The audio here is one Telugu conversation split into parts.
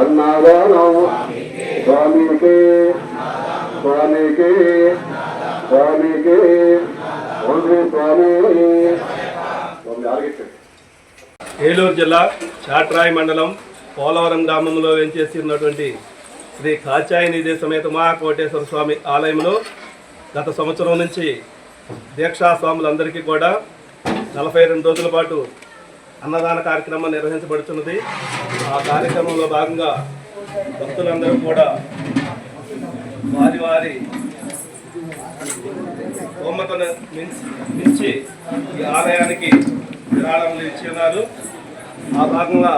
అన్నదానం స్వామికి। స్వామికి। స్వామికి। ఓన్లీ స్వామి। ఏలూరు జిల్లా చాట్రాయి మండలం పోలవరం గ్రామంలో వెంచేసి ఉన్నటువంటి శ్రీ కాచాయనిధి సమేత మహాకోటేశ్వర స్వామి ఆలయంలో గత సంవత్సరం నుంచి దీక్షా స్వాములందరికీ కూడా నలభై రెండు రోజుల పాటు అన్నదాన కార్యక్రమం నిర్వహించబడుతున్నది. ఆ కార్యక్రమంలో భాగంగా భక్తులందరూ కూడా వారి వారి బొమ్మతను మించి మించి ఈ ఆలయానికి విరాళములు ఇచ్చి ఉన్నారు ఆ భాగంగా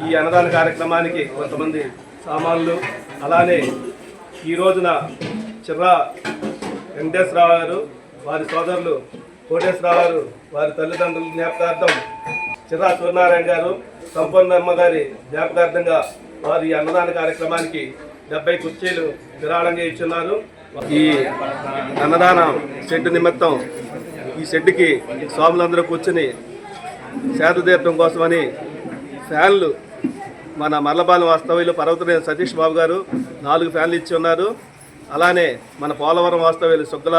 ఈ అన్నదాన కార్యక్రమానికి కొంతమంది సామాన్లు అలానే ఈ రోజున చిర్రా వెంకటేశ్వరరావు గారు వారి సోదరులు కోటేశ్వరరావు గారు వారి తల్లిదండ్రుల జ్ఞాపకార్థం చిరా సూర్యనారాయణ గారు సంపన్నమ్మ గారి జ్ఞాపకార్థంగా వారి ఈ అన్నదాన కార్యక్రమానికి డెబ్బై కుర్చీలు విరాళంగా ఇచ్చున్నారు ఈ అన్నదాన షెడ్ నిమిత్తం ఈ షెడ్కి స్వాములందరూ కూర్చుని శాతదీర్థం కోసమని ఫ్యాన్లు మన మర్లపాలెం వాస్తవ్యులు పర్వతనేని సతీష్ బాబు గారు నాలుగు ఫ్యాన్లు ఇచ్చి ఉన్నారు. అలానే మన పోలవరం వాస్తవ్యులు సుగ్గల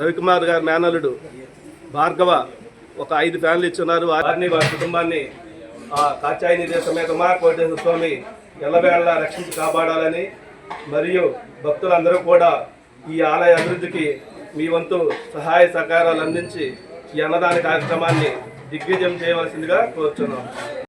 రవికుమార్ గారి మేనలుడు భార్గవ ఒక ఐదు ఫ్యాన్లు ఇచ్చి ఉన్నారు వారిని వారి కుటుంబాన్ని ఆ కాచాయి నిధి సమేత కోటేశ్వర స్వామి ఎల్లవేళలా రక్షించి కాపాడాలని మరియు భక్తులందరూ కూడా ఈ ఆలయ అభివృద్ధికి మీ వంతు సహాయ సహకారాలు అందించి ఈ అన్నదాన కార్యక్రమాన్ని దిగ్విజయం చేయవలసిందిగా కోరుతున్నాం